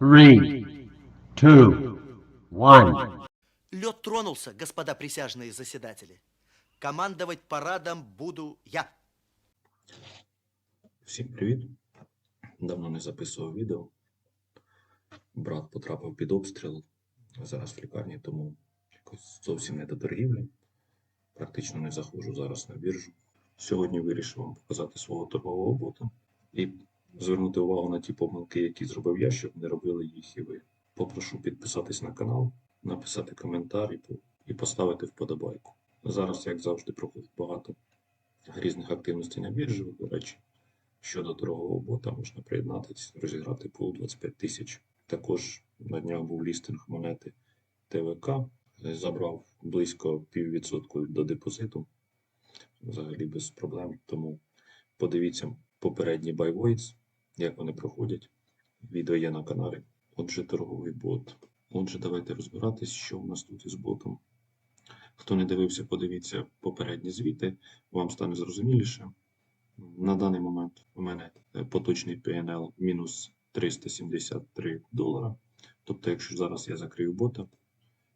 Three, two, one. Лед тронулся, господа присяжные заседатели. Командовать парадом буду я. Всім привіт. Давно не записував відео. Брат потрапив під обстріл. Зараз в лікарні, тому якось зовсім не до торгівлі. Практично не заходжу зараз на біржу. Сьогодні вирішив вам показати свого торгового бота і звернути увагу на ті помилки, які зробив я, щоб не робили їх і ви. Попрошу підписатись на канал, написати коментар і поставити вподобайку. Зараз, як завжди, проходить багато різних активностей на біржі, до речі. Щодо торгового бота можна приєднатися, розіграти пул 25 тисяч. Також на днях був лістинг монети ТВК, забрав близько піввідсотку до депозиту. Взагалі без проблем. Тому подивіться попередні buy як вони проходять. Відео є на каналі. Отже, торговий бот. Отже, давайте розбиратись, що в нас тут із ботом. Хто не дивився, подивіться попередні звіти, вам стане зрозуміліше. На даний момент у мене е, поточний PNL мінус 373 долара. Тобто, якщо зараз я закрию бота,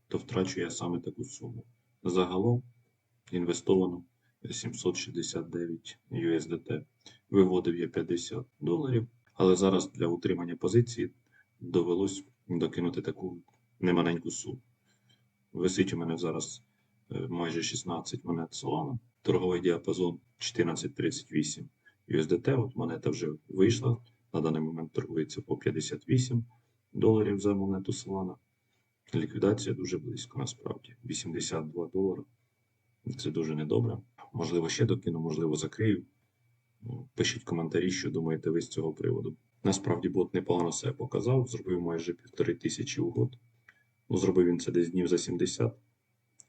то втрачу я саме таку суму. Загалом інвестовано 769 USDT. Виводив я 50 доларів, але зараз для утримання позиції довелось докинути таку немаленьку суму. Висить у мене зараз е, майже 16 монет Solana. Торговий діапазон 14.38 USDT. От монета вже вийшла. На даний момент торгується по 58 доларів за монету Solana. Ліквідація дуже близько насправді. 82 долари. Це дуже недобре. Можливо, ще докину, можливо, закрию. Пишіть коментарі, що думаєте ви з цього приводу. Насправді бот непогано себе показав, зробив майже півтори тисячі угод. Ну, зробив він це десь днів за 70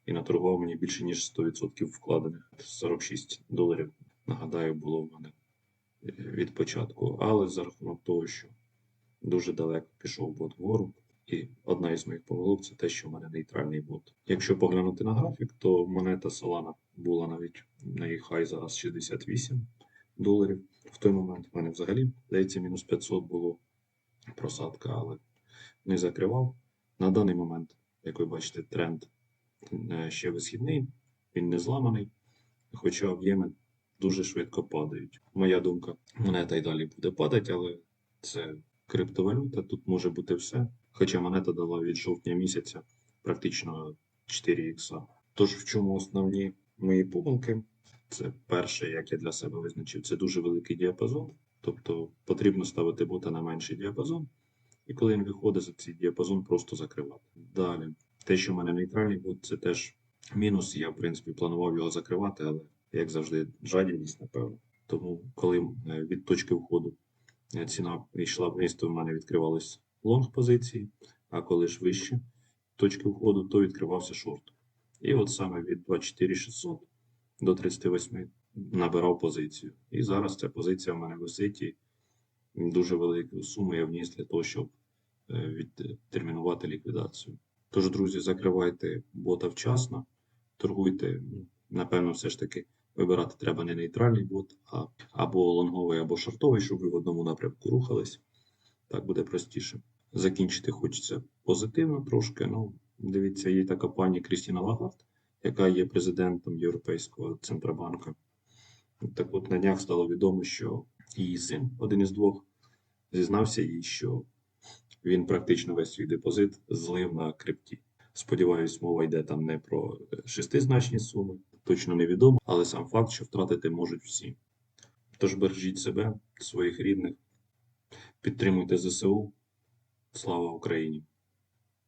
і наторгував мені більше, ніж 100% вкладених. 46 доларів, нагадаю, було в мене е, від початку. Але за рахунок того, що дуже далеко пішов бот вгору, і одна із моїх помилок це те, що в мене нейтральний бот. Якщо поглянути на графік, то монета Solana була навіть на її хай зараз 68 доларів. В той момент в мене взагалі, здається, мінус 500 було просадка, але не закривав. На даний момент, як ви бачите, тренд е, ще висхідний, він не зламаний, хоча об'єми дуже швидко падають. Моя думка, монета й далі буде падати, але це криптовалюта, тут може бути все. Хоча монета дала від жовтня місяця практично 4 ікса. Тож в чому основні мої помилки? Це перше, як я для себе визначив, це дуже великий діапазон. Тобто потрібно ставити бота на менший діапазон, і коли він виходить за цей діапазон, просто закривати. Далі, те, що в мене нейтральний бот, це теж мінус. Я, в принципі, планував його закривати, але як завжди, жадібність, напевно. Тому, коли е, від точки входу е, ціна йшла вниз, то в мене відкривались лонг позиції, а коли ж вище точки входу, то відкривався шорт. І от саме від 24600 до 38 набирав позицію. І зараз ця позиція в мене висить і дуже велику суму я вніс для того, щоб е, відтермінувати ліквідацію. Тож, друзі, закривайте бота вчасно, торгуйте. Напевно, все ж таки вибирати треба не нейтральний бот, а або лонговий, або шортовий, щоб ви в одному напрямку рухались. Так буде простіше. Закінчити хочеться позитивно трошки. Ну, дивіться, є така пані Крістіна Лагард, яка є президентом Європейського центробанку. Так от на днях стало відомо, що її син, один із двох, зізнався їй, що він практично весь свій депозит злив на крипті. Сподіваюсь, мова йде там не про е, шестизначні суми, точно невідомо, але сам факт, що втратити можуть всі. Тож бережіть себе, своїх рідних, підтримуйте ЗСУ. Слава Україні!